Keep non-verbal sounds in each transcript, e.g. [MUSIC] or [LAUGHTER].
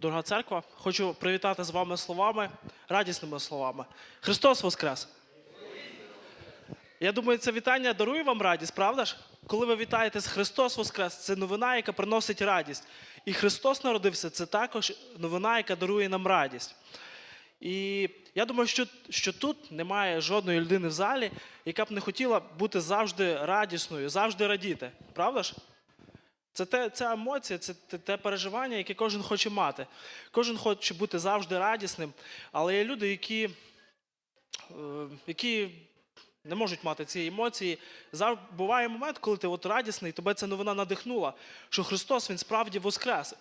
Дорога церква, хочу привітати з вами словами, радісними словами. Христос Воскрес! Я думаю, це вітання дарує вам радість, правда ж? Коли ви вітаєте з Христос Воскрес, це новина, яка приносить радість. І Христос народився це також новина, яка дарує нам радість. І я думаю, що, що тут немає жодної людини в залі, яка б не хотіла бути завжди радісною, завжди радіти. Правда ж? Це те, ця емоція, це те, те переживання, яке кожен хоче мати. Кожен хоче бути завжди радісним, але є люди, які, е, які не можуть мати ці емоції. Зав... Буває момент, коли ти от радісний, тебе ця новина надихнула, що Христос Він справді воскрес.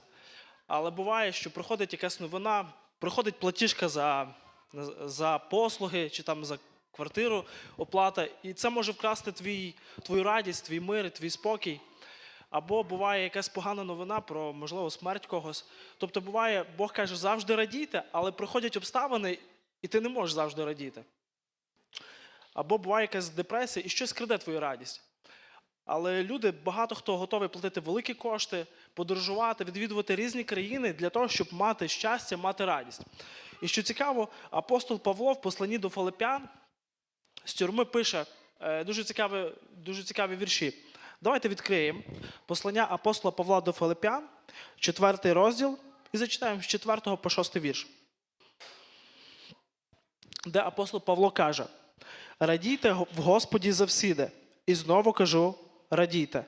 Але буває, що проходить якась новина, проходить платіжка за, за послуги чи там за квартиру оплата, і це може вкрасти твій, твою радість, твій мир, твій спокій. Або буває якась погана новина про, можливо, смерть когось. Тобто, буває, Бог каже, завжди радійте, але проходять обставини, і ти не можеш завжди радіти. Або буває якась депресія, і щось краде твою радість. Але люди, багато хто готовий платити великі кошти, подорожувати, відвідувати різні країни для того, щоб мати щастя, мати радість. І що цікаво, апостол Павло в посланні до Филиппян з тюрми пише е, дуже цікаві, дуже цікаві вірші. Давайте відкриємо послання апостола Павла до Филиппян, четвертий розділ, і зачитаємо з 4 по 6 вірш. Де апостол Павло каже: Радійте в Господі завсіди. І знову кажу: радійте.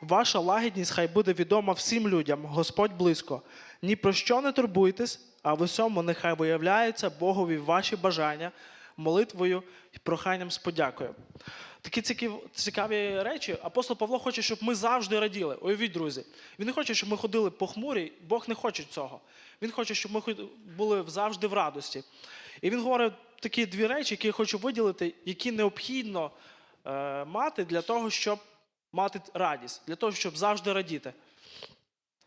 Ваша лагідність хай буде відома всім людям, Господь близько. Ні про що не турбуйтесь, а в усьому нехай виявляються Богові ваші бажання, молитвою і проханням з подякою. Такі цікаві, речі. Апостол Павло хоче, щоб ми завжди раділи. Уявіть, друзі. Він не хоче, щоб ми ходили похмурі. Бог не хоче цього. Він хоче, щоб ми були завжди в радості. І він говорить такі дві речі, які я хочу виділити, які необхідно е, мати для того, щоб мати радість, для того, щоб завжди радіти.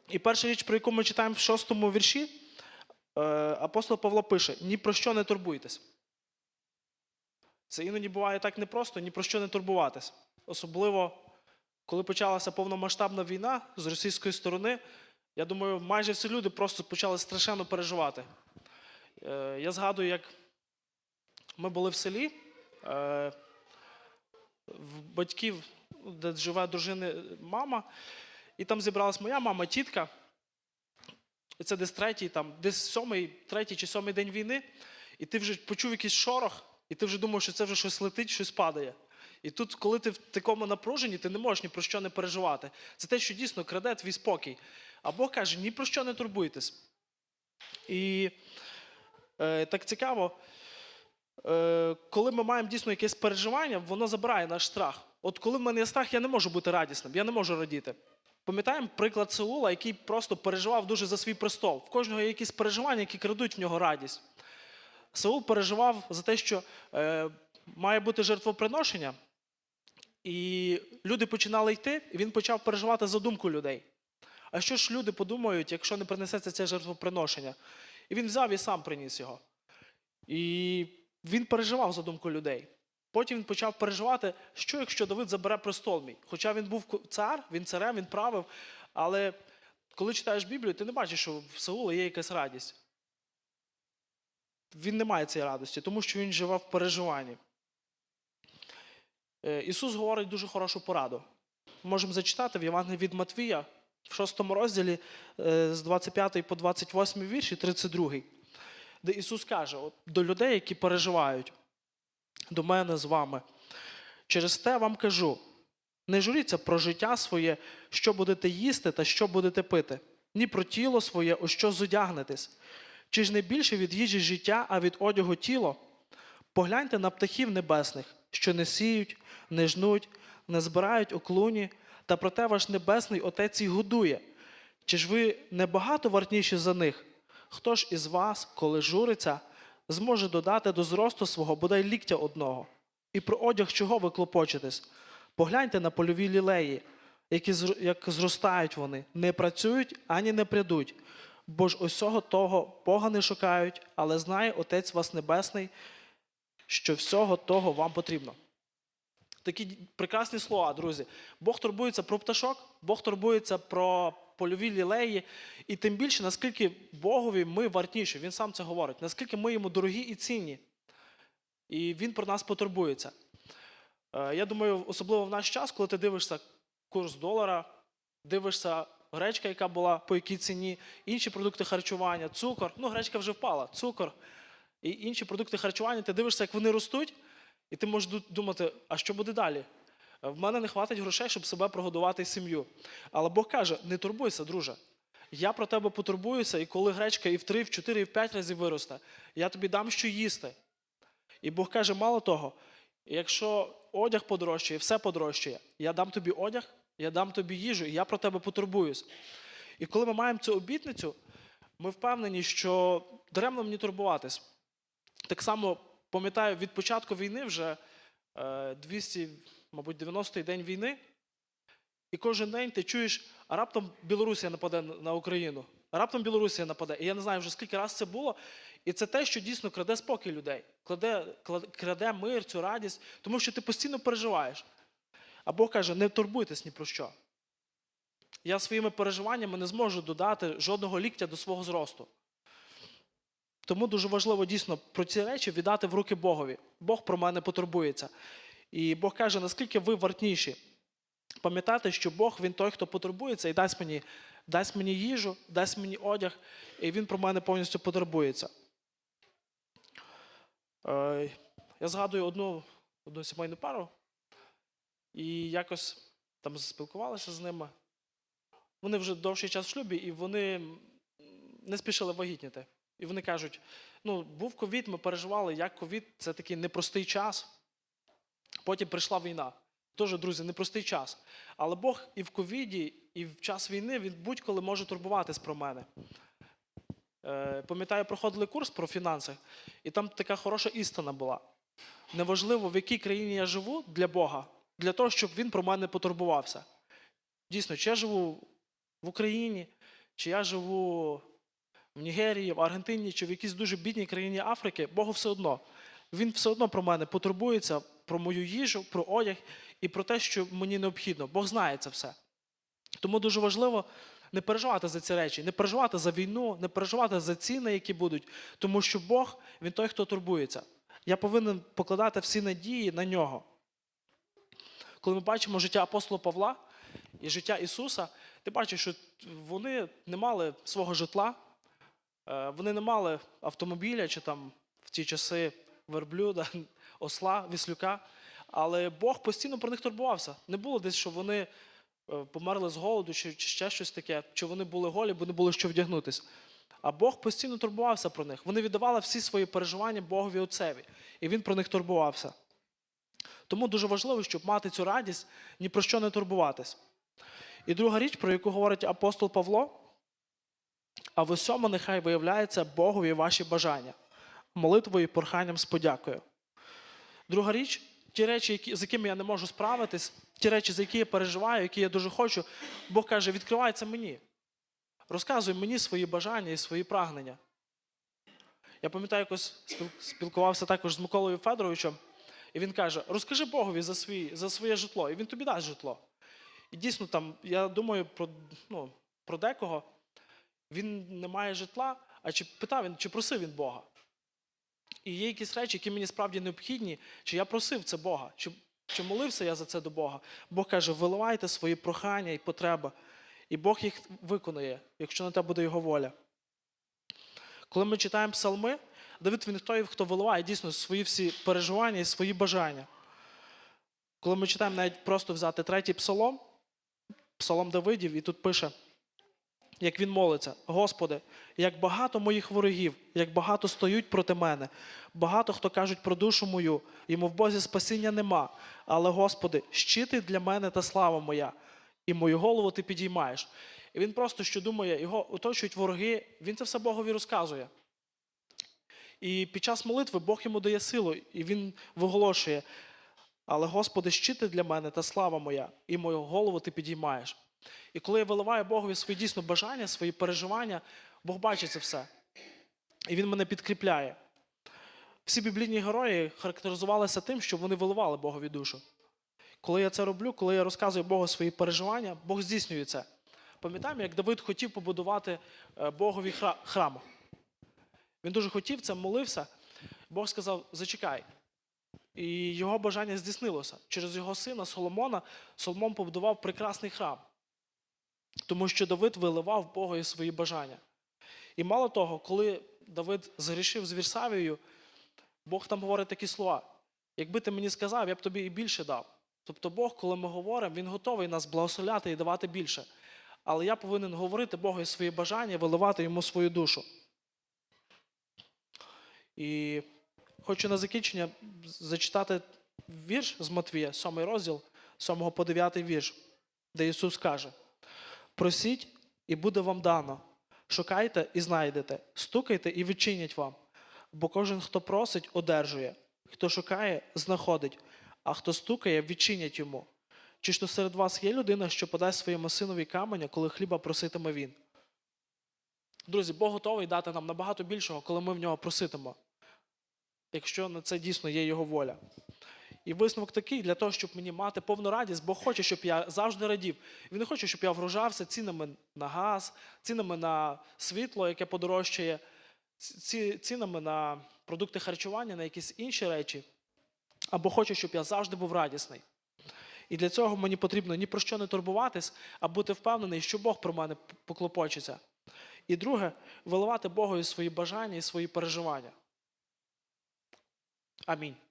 І перша річ, про яку ми читаємо в шостому вірші, е, апостол Павло пише: ні про що не турбуйтесь. Це іноді буває так непросто, ні про що не турбуватись. Особливо, коли почалася повномасштабна війна з російської сторони, я думаю, майже всі люди просто почали страшенно переживати. Е, Я згадую, як ми були в селі, е, в батьків, де живе дружини мама, і там зібралась моя мама, тітка. І це десь третій, там, десь сьомий, третій чи сьомий день війни, і ти вже почув якийсь шорох, і ти вже думав, що це вже щось летить, щось падає. І тут, коли ти в такому напруженні, ти не можеш ні про що не переживати. Це те, що дійсно краде твій спокій. А Бог каже, ні про що не турбуйтесь. І е, так цікаво, е, коли ми маємо дійсно якесь переживання, воно забирає наш страх. От коли в мене є страх, я не можу бути радісним, я не можу радіти. Пам'ятаємо приклад Саула, який просто переживав дуже за свій престол. В кожного є якісь переживання, які крадуть в нього радість. Саул переживав за те, що е, має бути жертвоприношення, і люди починали йти, і він почав переживати за думку людей. А що ж люди подумають, якщо не принесеться це жертвоприношення? І він взяв і сам приніс його. І він переживав за думку людей. Потім він почав переживати, що якщо Давид забере престол мій. Хоча він був цар, він царем, він правив. Але коли читаєш Біблію, ти не бачиш, що в Саула є якась радість. Він не має цієї радості, тому що він живе в переживанні. Е, Ісус говорить дуже хорошу пораду. Можемо зачитати в Євангелії від Матвія в 6 розділі е, з 25 по 28 вірш і 32, де Ісус каже до людей, які переживають, до мене з вами. Через те вам кажу: не журіться про життя своє, що будете їсти та що будете пити, ні про тіло своє, у що зодягнетесь. Чи ж не більше від їжі життя, а від одягу тіло? Погляньте на птахів небесних, що не сіють, не жнуть, не збирають у клуні, та проте ваш небесний Отець їх годує. Чи ж ви не багато вартніші за них? Хто ж із вас, коли журиться, зможе додати до зросту свого бодай ліктя одного? І про одяг чого ви клопочетесь? Погляньте на польові лілеї, які як зростають вони, не працюють ані не прядуть. Бо ж усього того Бога не шукають, але знає Отець вас Небесний, що всього того вам потрібно. Такі прекрасні слова, друзі. Бог турбується про пташок, Бог турбується про польові лілеї. І тим більше, наскільки Богові ми вартніші, він сам це говорить, наскільки ми йому дорогі і цінні. І він про нас потурбується. Е, Я думаю, особливо в наш час, коли ти дивишся курс долара, дивишся гречка, яка була по якій ціні, інші продукти харчування, цукор. Ну, гречка вже впала, цукор і інші продукти харчування, ти дивишся, як вони ростуть, і ти можеш думати, а що буде далі? В мене не хватить грошей, щоб себе прогодувати і сім'ю. Але Бог каже: не турбуйся, друже. Я про тебе потурбуюся, і коли гречка і в 3, і в 4, і в 5 разів виросте, я тобі дам що їсти. І Бог каже, мало того, якщо одяг подорожчає, все подорожчає, я дам тобі одяг, я дам тобі їжу, і я про тебе потурбуюсь. І коли ми маємо цю обітницю, ми впевнені, що даремно мені турбуватись. Так само пам'ятаю, від початку війни вже е, 200, мабуть, 90-й день війни, і кожен день ти чуєш, а раптом Білорусія нападе на Україну, а раптом Білорусія нападе. І я не знаю вже скільки разів це було. І це те, що дійсно краде спокій людей, краде, краде мир, цю радість, тому що ти постійно переживаєш. А Бог каже, не турбуйтесь ні про що. Я своїми переживаннями не зможу додати жодного ліктя до свого зросту. Тому дуже важливо дійсно про ці речі віддати в руки Богові. Бог про мене потурбується. І Бог каже, наскільки ви вартніші. Пам'ятайте, що Бог він той, хто потурбується і дасть мені, дасть мені їжу, дасть мені одяг, і він про мене повністю потурбується. Е, Я згадую одну, одну сімейну пару, і якось там спілкувалися з ними. Вони вже довший час в шлюбі, і вони не спішили вагітніти. І вони кажуть: ну, був ковід, ми переживали, як ковід це такий непростий час. Потім прийшла війна. Теж, друзі, непростий час. Але Бог і в ковіді, і в час війни він будь-коли може турбуватись про мене. Е, Пам'ятаю, проходили курс про фінанси, і там така хороша істина була. Неважливо, в якій країні я живу для Бога, для того, щоб він про мене потурбувався. Дійсно, чи я живу в Україні, чи я живу в Нігерії, в Аргентині, чи в якійсь дуже бідній країні Африки, Богу все одно. Він все одно про мене потурбується, про мою їжу, про одяг і про те, що мені необхідно. Бог знає це все. Тому дуже важливо не переживати за ці речі, не переживати за війну, не переживати за ціни, які будуть, тому що Бог він той, хто турбується. Я повинен покладати всі надії на нього. Коли ми бачимо життя апостола Павла і життя Ісуса, ти бачиш, що вони не мали свого житла, е, вони не мали автомобіля чи там в ті часи верблюда, [LAUGHS] осла, віслюка. Але Бог постійно про них турбувався. Не було десь, що вони е, померли з голоду, чи, чи ще щось таке, чи вони були голі, бо не було що вдягнутися. А Бог постійно турбувався про них. Вони віддавали всі свої переживання Богові Отцеві, і він про них турбувався. Тому дуже важливо, щоб мати цю радість, ні про що не турбуватись. І друга річ, про яку говорить апостол Павло, а в усьому нехай виявляється Богові ваші бажання, молитвою і проханням з подякою. Друга річ, ті речі, які, з якими я не можу справитись, ті речі, за які я переживаю, які я дуже хочу, Бог каже, відкривай це мені. Розказуй мені свої бажання і свої прагнення. Я пам'ятаю, якось спілкувався також з Миколою Федоровичем, і він каже: розкажи Богові за, свій, за своє житло, і він тобі дасть житло. І дійсно, там, я думаю про, ну, про декого, він не має житла, а чи питав він, чи просив він Бога. І є якісь речі, які мені справді необхідні, чи я просив це Бога, чи, чи молився я за це до Бога. Бог каже, виливайте свої прохання і потреби, і Бог їх виконує, якщо на те буде його воля. Коли ми читаємо псалми, Давид він той, хто виливає дійсно свої всі переживання і свої бажання. Коли ми читаємо навіть просто взяти третій псалом, псалом Давидів, і тут пише, як він молиться: Господи, як багато моїх ворогів, як багато стоють проти мене, багато хто кажуть про душу мою, йому в Бозі спасіння нема. Але, Господи, щити для мене та слава моя, і мою голову ти підіймаєш. І він просто що думає, його оточують вороги, він це все Богові розказує. І під час молитви Бог йому дає силу, і він виголошує. Але, Господи, щити для мене та слава моя, і мою голову ти підіймаєш. І коли я виливаю Богові свої дійсно бажання, свої переживання, Бог бачить це все. І Він мене підкріпляє. Всі біблійні герої характеризувалися тим, що вони виливали Богові душу. Коли я це роблю, коли я розказую Богу свої переживання, Бог здійснює це. Пам'ятаємо, як Давид хотів побудувати е, Богові храм. Він дуже хотів це, молився. Бог сказав: зачекай. І його бажання здійснилося. Через його сина Соломона Соломон побудував прекрасний храм, тому що Давид виливав Богові свої бажання. І мало того, коли Давид згрішив з Вірсавією, Бог там говорить такі слова: якби ти мені сказав, я б тобі і більше дав. Тобто Бог, коли ми говоримо, Він готовий нас благословляти і давати більше. Але я повинен говорити Богу свої бажання, виливати йому свою душу. І хочу на закінчення зачитати вірш з Матвія, 7 розділ, 7 по 9 вірш, де Ісус каже: Просіть, і буде вам дано. Шукайте і знайдете, стукайте і відчинять вам. Бо кожен, хто просить, одержує, хто шукає, знаходить, а хто стукає, відчинять йому. Чи ж то серед вас є людина, що подасть своєму синові каменя, коли хліба проситиме він? Друзі, Бог готовий дати нам набагато більшого, коли ми в нього проситимо, якщо на це дійсно є його воля. І висновок такий, для того, щоб мені мати повну радість, Бог хоче, щоб я завжди радів. Він не хоче, щоб я врожався цінами на газ, цінами на світло, яке подорожчає, цінами на продукти харчування, на якісь інші речі. Або хоче, щоб я завжди був радісний. І для цього мені потрібно ні про що не турбуватись, а бути впевнений, що Бог про мене поклопочеться. І друге, виливати Богові свої бажання і свої переживання. Amin.